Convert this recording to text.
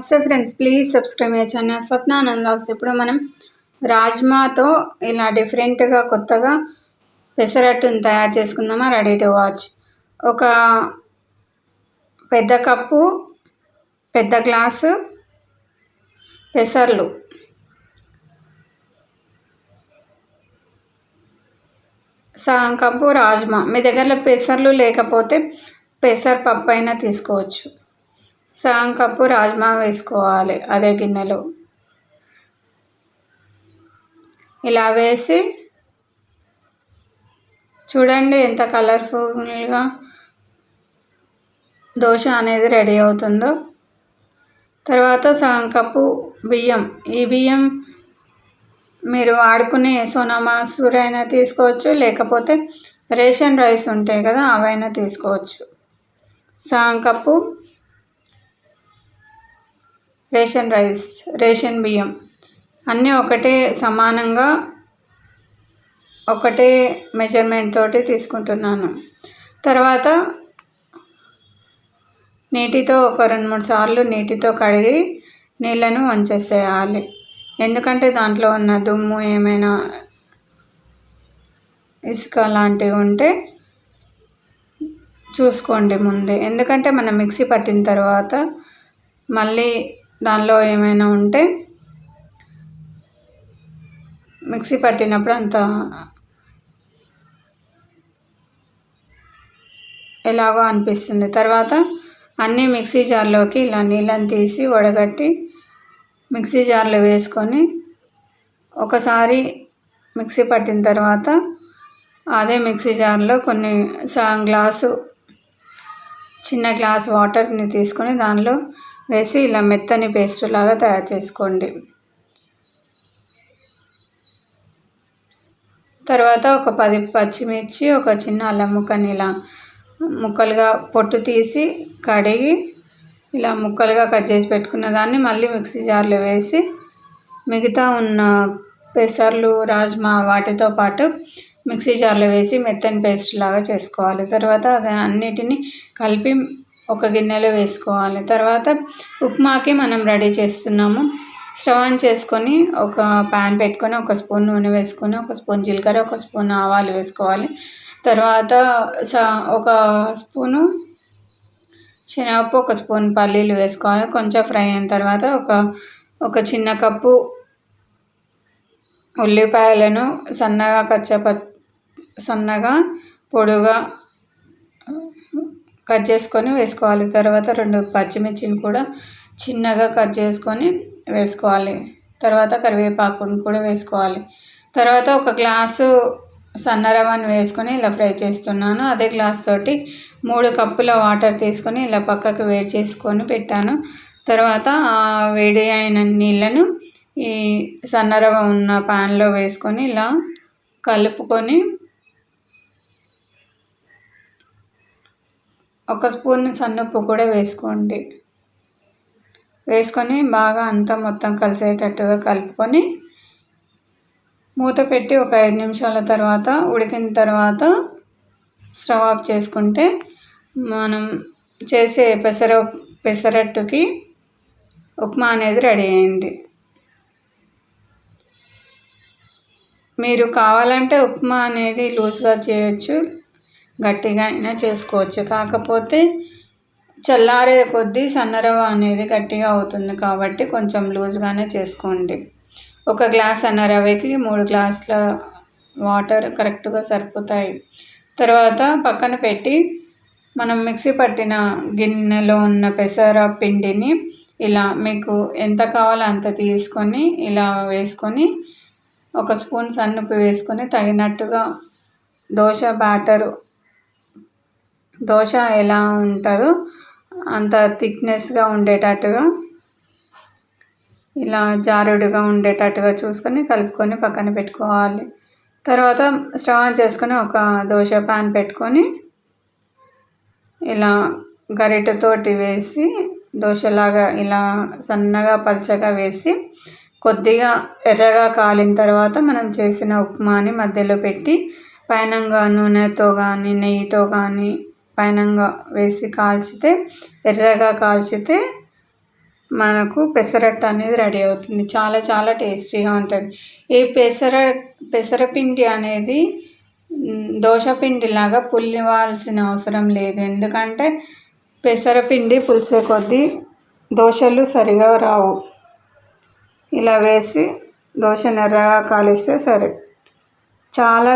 నమస్తే friends please subscribe my channel Swapna vlogs ఇప్పుడు మనం రాజ్మాతో ఇలా డిఫరెంట్గా కొత్తగా పెసరట్టును తయారు చేసుకుందామా రెడీ టు వాచ్ ఒక పెద్ద కప్పు పెద్ద గ్లాసు పెసర్లు. సగం కప్పు రాజ్మా. మీ దగ్గరలో పెసర్లు లేకపోతే పెసర పప్పు అయినా తీసుకోవచ్చు. సగం కప్పు రాజ్మా వేసుకోవాలి అదే గిన్నెలో. ఇలా వేసి చూడండి ఎంత కలర్ఫుల్గా దోశ అనేది రెడీ అవుతుందో. తర్వాత సగం కప్పు బియ్యం. ఈ బియ్యం మీరు వాడుకునే సోనా మసూర్ అయినా తీసుకోవచ్చు లేకపోతే రేషన్ రైస్ ఉంటాయి కదా అవైనా తీసుకోవచ్చు. సగం కప్పు రేషన్ రైస్ రేషన్ బియ్యం అన్నీ ఒకటే సమానంగా ఒకటే మెజర్మెంట్ తోటి తీసుకుంటున్నాను. తర్వాత నీటితో ఒక రెండు మూడు సార్లు నీటితో కడిగి నీళ్ళను వంచేసేయాలి. ఎందుకంటే దాంట్లో ఉన్న దుమ్ము ఏమైనా ఇసుక లాంటివి ఉంటే చూసుకోండి ముందే. ఎందుకంటే మనం మిక్సీ పట్టిన తర్వాత మళ్ళీ దానిలో ఏమైనా ఉంటే మిక్సీ పట్టినప్పుడు అంత ఎలాగో అనిపిస్తుంది. తర్వాత అన్నీ మిక్సీ జార్లోకి ఇలా నీళ్ళని తీసి వడగట్టి మిక్సీ జార్లో వేసుకొని ఒకసారి మిక్సీ పట్టిన తర్వాత అదే మిక్సీ జార్లో కొన్ని సగం గ్లాసు చిన్న గ్లాస్ వాటర్ని తీసుకొని దానిలో వేసి ఇలా మెత్తని పేస్ట్ లాగా తయారు చేసుకోండి. తర్వాత ఒక పది పచ్చిమిర్చి ఒక చిన్న అల్లం ముక్కని ఇలా ముక్కలుగా పొట్టు తీసి కడిగి ఇలా ముక్కలుగా కట్ చేసి పెట్టుకున్న దాన్ని మళ్ళీ మిక్సీ జార్లో వేసి మిగతా ఉన్న పెసర్లు రాజ్మా వాటితో పాటు మిక్సీ జార్లో వేసి మెత్తని పేస్ట్ లాగా చేసుకోవాలి. తర్వాత అది అన్నిటిని కలిపి ఒక గిన్నెలో వేసుకోవాలి. తర్వాత ఉప్మాకి మనం రెడీ చేస్తున్నాము. స్టవ్ ఆన్ చేసుకొని ఒక ప్యాన్ పెట్టుకొని ఒక స్పూన్ నూనె వేసుకొని ఒక స్పూన్ జీలకర్ర ఒక స్పూన్ ఆవాలు వేసుకోవాలి. తర్వాత స ఒక స్పూను శనగపప్పు ఒక స్పూన్ పల్లీలు వేసుకోవాలి. కొంచెం ఫ్రై అయిన తర్వాత ఒక ఒక చిన్న కప్పు ఉల్లిపాయలను సన్నగా కచ్చప సన్నగా పొడుగా కట్ చేసుకొని వేసుకోవాలి. తర్వాత రెండు పచ్చిమిర్చిని కూడా చిన్నగా కట్ చేసుకొని వేసుకోవాలి. తర్వాత కరివేపాకుని కూడా వేసుకోవాలి. తర్వాత ఒక గ్లాసు సన్న రవ్వని వేసుకొని ఇలా ఫ్రై చేస్తున్నాను. అదే గ్లాస్ తోటి మూడు కప్పుల వాటర్ తీసుకొని ఇలా పక్కకు వేడి చేసుకొని పెట్టాను. తర్వాత వేడి అయిన నీళ్ళను ఈ సన్న రవ్వ ఉన్న ప్యాన్లో వేసుకొని ఇలా కలుపుకొని ఒక స్పూన్ సన్నుప్పు కూడా వేసుకోండి. వేసుకొని బాగా అంతా మొత్తం కలిసేటట్టుగా కలుపుకొని మూత పెట్టి ఒక ఐదు నిమిషాల తర్వాత ఉడికిన తర్వాత స్టవ్ ఆఫ్ చేసుకుంటే మనం చేసే పెసర పెసరట్టుకి ఉప్మా అనేది రెడీ అయింది. మీరు కావాలంటే ఉప్మా అనేది లూజ్గా చేయొచ్చు. గట్టిగా అయినా చేసుకోవచ్చు. కాకపోతే చల్లారే కొద్దీ సన్నరవ అనేది గట్టిగా అవుతుంది కాబట్టి కొంచెం లూజ్గానే చేసుకోండి. ఒక గ్లాస్ అన్నరవకి మూడు గ్లాసుల వాటర్ కరెక్ట్గా సరిపోతాయి. తర్వాత పక్కన పెట్టి మనం మిక్సీ పట్టిన గిన్నెలో ఉన్న పెసర పిండిని ఇలా మీకు ఎంత కావాలో అంత తీసుకొని ఇలా వేసుకొని ఒక స్పూన్ సన్నుపు వేసుకొని తగినట్టుగా దోశ బ్యాటరు దోశ ఎలా ఉంటుందో అంత థిక్నెస్గా ఉండేటట్టుగా ఇలా జారుడుగా ఉండేటట్టుగా చూసుకొని కలుపుకొని పక్కన పెట్టుకోవాలి. తర్వాత స్టవ్ ఆన్ చేసుకొని ఒక దోశ ప్యాన్ పెట్టుకొని ఇలా గరిటతోటి వేసి దోశలాగా ఇలా సన్నగా పల్చగా వేసి కొద్దిగా ఎర్రగా కాలిన తర్వాత మనం చేసిన ఉప్మాని మధ్యలో పెట్టి పైనంగా నూనెతో కానీ నెయ్యితో కానీ పైనంగా వేసి కాల్చితే ఎర్రగా కాల్చితే మనకు పెసరట్టు అనేది రెడీ అవుతుంది. చాలా చాలా టేస్టీగా ఉంటుంది. ఈ పెసర పెసరపిండి అనేది దోశ పిండిలాగా పులివాల్సిన అవసరం లేదు. ఎందుకంటే పెసరపిండి పులిసే కొద్దీ దోశలు సరిగా రావు. ఇలా వేసి దోశ నెర్రగా కాలిస్తే సరే. చాలా